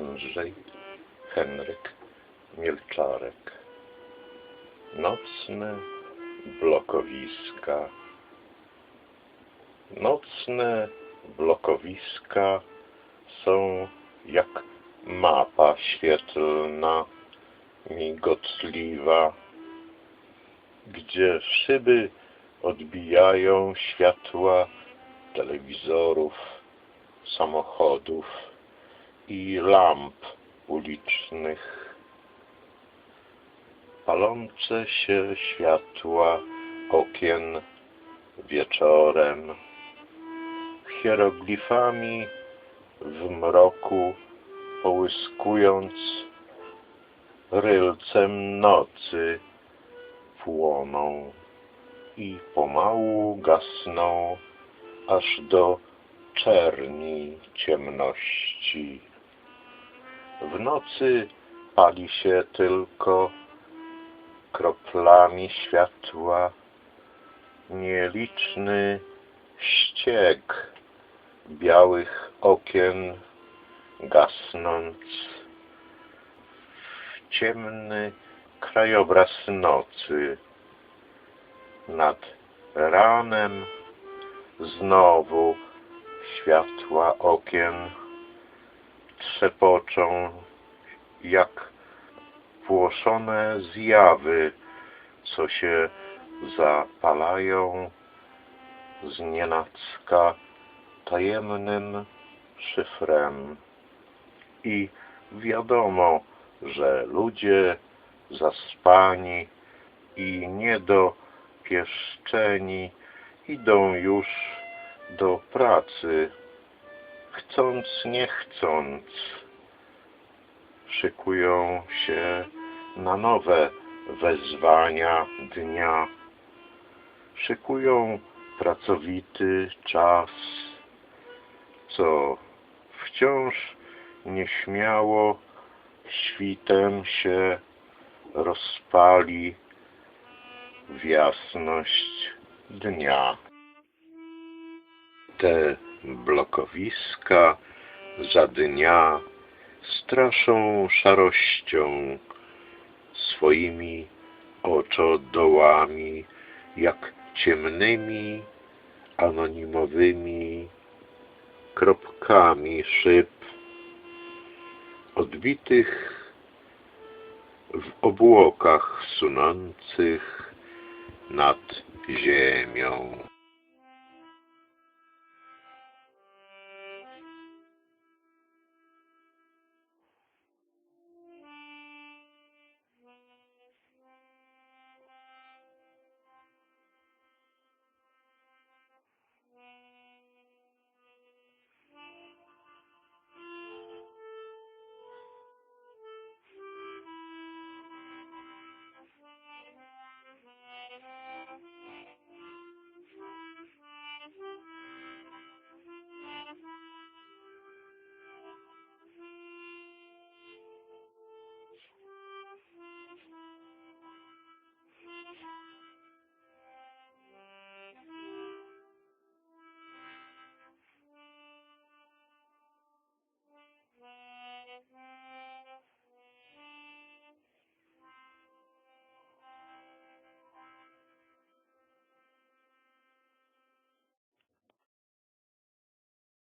Andrzej Henryk Mielczarek. Nocne blokowiska. Nocne blokowiska są jak mapa świetlna, migotliwa, gdzie szyby odbijają światła telewizorów, samochodów i lamp ulicznych. Palące się światła okien wieczorem, hieroglifami w mroku połyskując rylcem nocy płoną i pomału gasną aż do czerni ciemności. W nocy pali się tylko kroplami światła. Nieliczny ścieg białych okien gasnąc w ciemny krajobraz nocy. Nad ranem znowu światła okien trzepoczą jak płoszone zjawy, co się zapalają znienacka tajemnym szyfrem. I wiadomo, że ludzie zaspani i niedopieszczeni idą już do pracy, chcąc nie chcąc. Szykują się na nowe wezwania dnia. Szykują pracowity czas, co wciąż nieśmiało świtem się rozpali w jasność dnia. Te blokowiska za dnia straszą szarością swoimi oczodołami, jak ciemnymi, anonimowymi kropkami szyb odbitych w obłokach sunących nad ziemią.